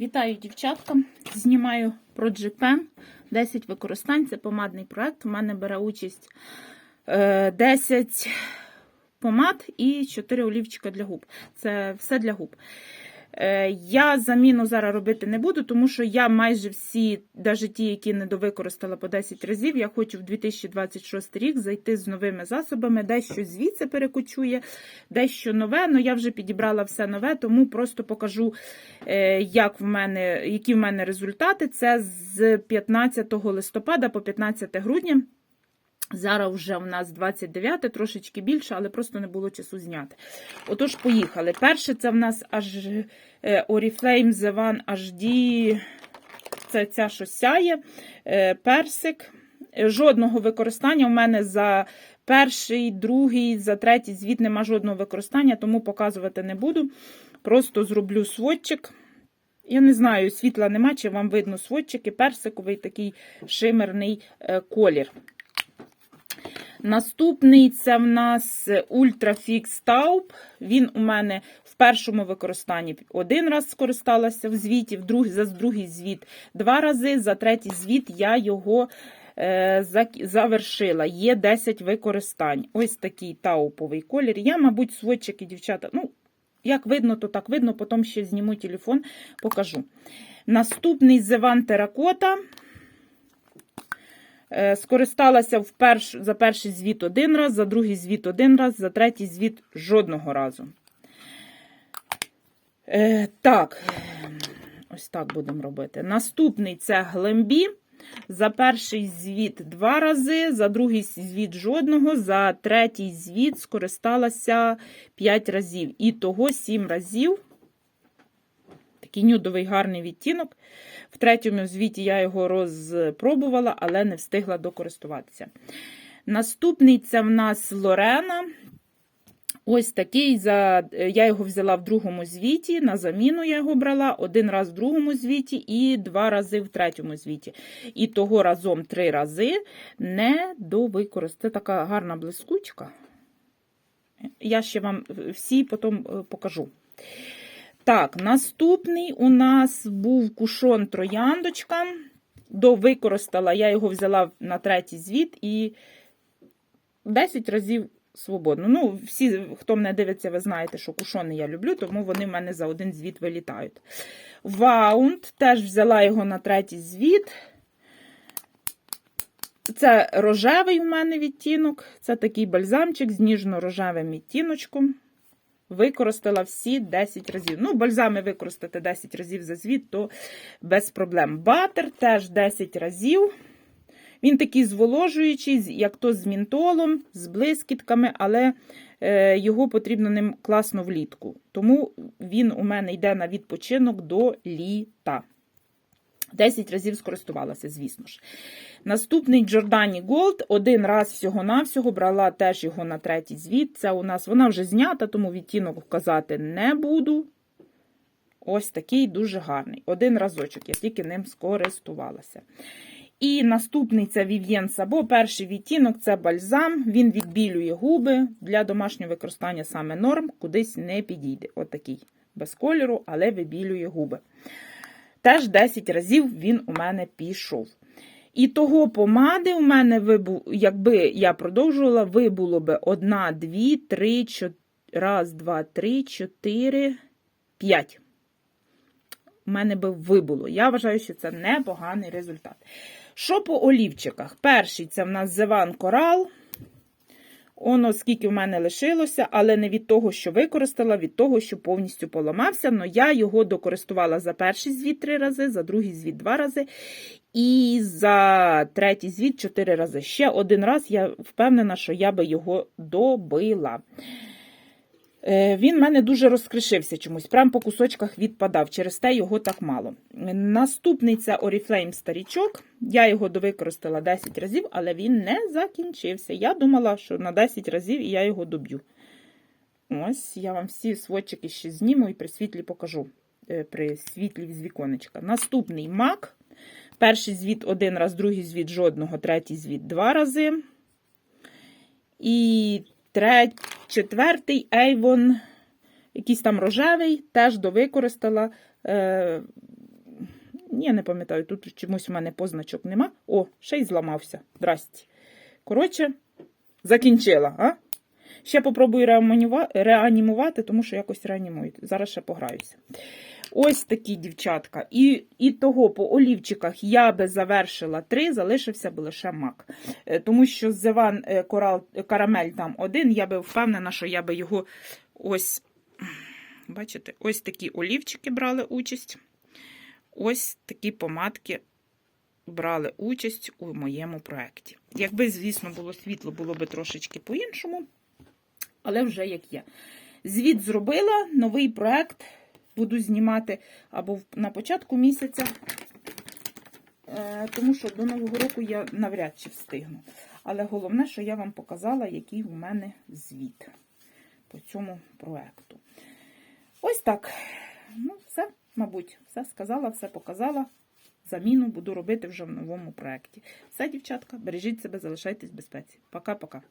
Вітаю дівчатка. Знімаю Project Pen. 10 використань. Це помадний проект. У мене бере участь е, 10 помад і 4 олівчика для губ. Це все для губ. Е, Я заміну зараз робити не буду, тому що я майже всі, навіть ті, які не довикористала по 10 разів, я хочу в 2026 рік зайти з новими засобами, дещо звідси перекочує, дещо нове. Ну я вже підібрала все нове, тому просто покажу, е, як в мене, які в мене результати. Це з 15 листопада по 15 грудня. Зараз вже в нас 29, трошечки більше, але просто не було часу зняти. Отож, поїхали. Перше, це в нас аж е, Oriflame The One HD. Це ця, що сяє, е, персик. Жодного використання в мене за перший, другий, за третій звіт нема жодного використання, тому показувати не буду. Просто зроблю сводчик. Я не знаю, світла нема, чи вам видно сводчики, персиковий такий шимерний е, колір. Наступний це в нас Ultrafix Taub. Він у мене в першому використанні один раз скористалася в звіті, в друг, за другий звіт два рази, за третій звіт я його е, завершила. Є 10 використань. Ось такий тауповий колір. Я, мабуть, сводчики, дівчата, ну, як видно, то так видно, потім ще зніму телефон, покажу. Наступний Зеван Теракота. Е, Скористалася в перш, за перший звіт один раз, за другий звіт один раз, за третій звіт жодного разу. Е, так, ось так будемо робити. Наступний це Глембі. За перший звіт два рази, за другий звіт жодного, за третій звіт скористалася 5 разів. І того 7 разів. Такий нюдовий гарний відтінок. В третьому звіті я його розпробувала, але не встигла докористуватися. Наступний це в нас Лорена. Ось такий, за, я його взяла в другому звіті, на заміну я його брала один раз в другому звіті і два рази в третьому звіті. І того разом три рази не довикористати. Це така гарна блискучка. Я ще вам всі потім е, покажу. Так, наступний у нас був кушон трояндочка. Довикористала, я його взяла на третій звіт і 10 разів свободно. Ну, всі, хто мене дивиться, ви знаєте, що кушони я люблю, тому вони в мене за один звіт вилітають. Ваунд, теж взяла його на третій звіт. Це рожевий у мене відтінок. Це такий бальзамчик з ніжно-рожевим відтіночком. Використала всі 10 разів. Ну, бальзами використати 10 разів за звіт, то без проблем. Батер теж 10 разів. Він такий зволожуючий, як то з мінтолом, з блискітками, але е, його потрібно ним класно влітку. Тому він у мене йде на відпочинок до літа. 10 разів скористувалася, звісно ж. Наступний Giordani Gold. Один раз всього-навсього брала теж його на третій звіт. Це у нас вона вже знята, тому відтінок вказати не буду. Ось такий дуже гарний. Один разочок, я тільки ним скористувалася. І наступний це Vivien Sabo. Перший відтінок це бальзам. Він відбілює губи. Для домашнього використання саме норм, кудись не підійде. Отакий без кольору, але вибілює губи. Теж 10 разів він у мене пішов. І того помади у мене, якби я продовжувала, вибуло би 1, 2, 3, 4, раз, 2, 3, 4, 5. У мене би вибуло. Я вважаю, що це непоганий результат. Що по олівчиках? Перший це в нас Зеван Корал. Оно скільки в мене лишилося, але не від того, що використала, від того, що повністю поламався. Но я його докористувала за перший звіт три рази, за другий звіт два рази. І за третій звіт чотири рази. Ще один раз я впевнена, що я би його добила. Е, Він в мене дуже розкришився чомусь, прям по кусочках відпадав, через те його так мало. Наступний це Oriflame старічок. Я його довикористала 10 разів, але він не закінчився. Я думала, що на 10 разів я його доб'ю. Ось, я вам всі сводчики ще зніму і при світлі покажу. е, При світлі з віконечка. Наступний MAC. Перший звіт один раз, другий звіт жодного, третій звіт два рази. І третій, четвертий Avon, якийсь там рожевий, теж довикористала. Е, я не пам'ятаю, тут чомусь у мене позначок нема. О, ще й зламався. Здрасті. Коротше, закінчила, а? Ще попробую реанімувати, тому що якось реанімують. Зараз ще пограюся. Ось такі дівчатка. І, і того по олівчиках я би завершила три, залишився би лише мак. Е, Тому що Зеван е, корал, е, карамель там один, я би впевнена, що я би його ось. Бачите, ось такі олівчики брали участь. Ось такі помадки брали участь у моєму проєкті. Якби, звісно, було світло, було би трошечки по-іншому, але вже як є. Звіт зробила, новий проєкт буду знімати або на початку місяця, е, тому що до Нового року я навряд чи встигну. Але головне, що я вам показала, який у мене звіт по цьому проєкту. Ось так. Ну, все, мабуть, все сказала, все показала. Заміну буду робити вже в новому проєкті. Все, дівчатка, бережіть себе, залишайтесь в безпеці. Пока-пока.